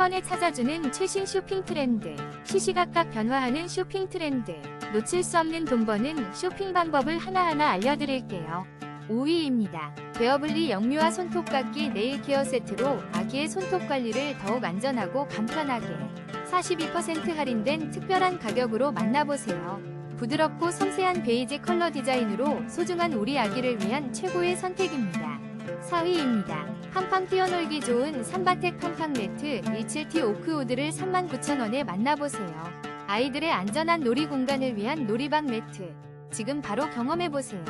번에 찾아주는 최신 쇼핑 트렌드. 시시각각 변화하는 쇼핑 트렌드. 놓칠 수 없는 돈 버는 쇼핑 방법을 하나하나 알려드릴게요. 5위입니다. 베어블리 영유아 손톱깎이 네일 케어 세트로 아기의 손톱 관리를 더욱 안전하고 간편하게 42% 할인된 특별한 가격으로 만나보세요. 부드럽고 섬세한 베이지 컬러 디자인으로 소중한 우리 아기를 위한 최고의 선택입니다. 4위입니다. 팡팡 뛰어놀기 좋은 삼바텍 팡팡 매트 17T 오크우드를 39,000원에 만나보세요. 아이들의 안전한 놀이 공간을 위한 놀이방 매트. 지금 바로 경험해보세요.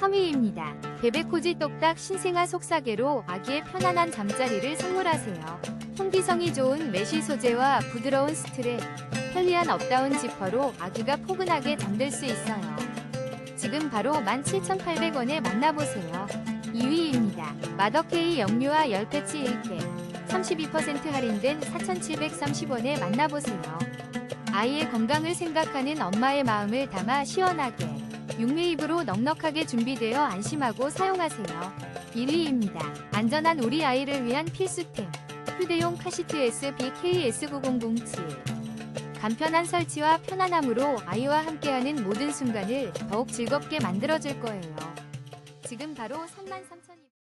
3위입니다. 베베코지 똑딱 신생아 속사계로 아기의 편안한 잠자리를 선물하세요. 통기성이 좋은 메쉬 소재와 부드러운 스트랩, 편리한 업다운 지퍼로 아기가 포근하게 잠들 수 있어요. 지금 바로 17,800원에 만나보세요. 2위입니다. 마더케이 영유아 10패치 1캔 32% 할인된 4,730원에 만나보세요. 아이의 건강을 생각하는 엄마의 마음을 담아 시원하게 6매입으로 넉넉하게 준비되어 안심하고 사용하세요. 1위입니다. 안전한 우리 아이를 위한 필수템 휴대용 카시트 SBKS9007 간편한 설치와 편안함으로 아이와 함께하는 모든 순간을 더욱 즐겁게 만들어줄 거예요. 지금 바로 33,200원